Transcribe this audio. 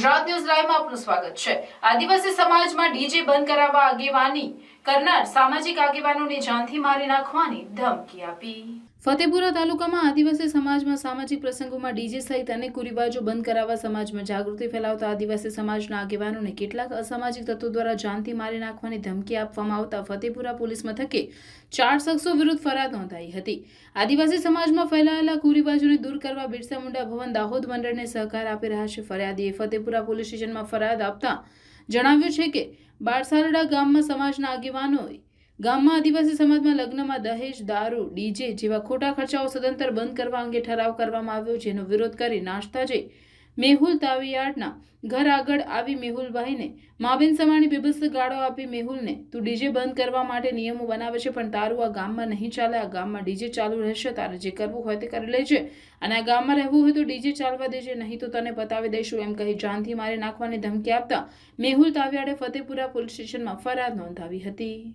Gujarat news લાઈવમાં આપનું સ્વાગત છે. આદિવાસી સમાજમાં ડીજે બંધ કરાવવા આગેવાની કરનાર સામાજિક આગેવાનોને જાનથી મારી નાખવાની ધમકી આપી. ફતેપુરા તાલુકામાં આદિવાસી સમાજમાં સામાજિક પ્રસંગોમાં ડીજે સહિત અનેક કુરિવાજો બંધ કરાવવા સમાજમાં જાગૃતિ ફેલાવતા આદિવાસી સમાજના આગેવાનોને કેટલાક અસામાજિક તત્વો દ્વારા જાનથી મારી નાખવાની ધમકી આપવામાં આવતા ફતેપુરા પોલીસ મથકે ચાર શખ્સો વિરુદ્ધ ફરિયાદ નોંધાઈ હતી. આદિવાસી સમાજમાં ફેલાયેલા કુરિવાજોને દૂર કરવા બિરસા મુંડા ભવન દાહોદ મંડળને સહકાર આપી રહ્યા છે ફરિયાદીએ ફતેપુરા પોલીસ સ્ટેશનમાં ફરિયાદ આપતા જણાવ્યું છે કે બારસારડા ગામમાં સમાજના આગેવાનોએ ગામમાં આદિવાસી સમાજમાં લગ્નમાં દહેજ, દારૂ, ડીજે જેવા ખોટા ખર્ચાઓ સદંતર બંધ કરવા અંગે ઠરાવ કરવામાં આવ્યો, જેનો વિરોધ કરી નાશ્તા જઈ મેહુલ તાવિયાડના ઘર આગળ આવી મેહુલભાઈને માબેન સમાણી બીભત્સ ગાળો આપી મેહુલને તું ડીજે બંધ કરવા માટે નિયમો બનાવે છે, પણ તારું આ ગામમાં નહીં ચાલે. આ ગામમાં ડીજે ચાલુ રહેશે. તારે જે કરવું હોય તે કરી લેજે. અને આ ગામમાં રહેવું હોય તો ડીજે ચાલવા દેજે, નહીં તો તને બતાવી દઈશું. એમ કહી જાનથી મારી નાખવાની ધમકી આપતા મેહુલ તાવિયાડે ફતેપુરા પોલીસ સ્ટેશનમાં ફરિયાદ નોંધાવી હતી.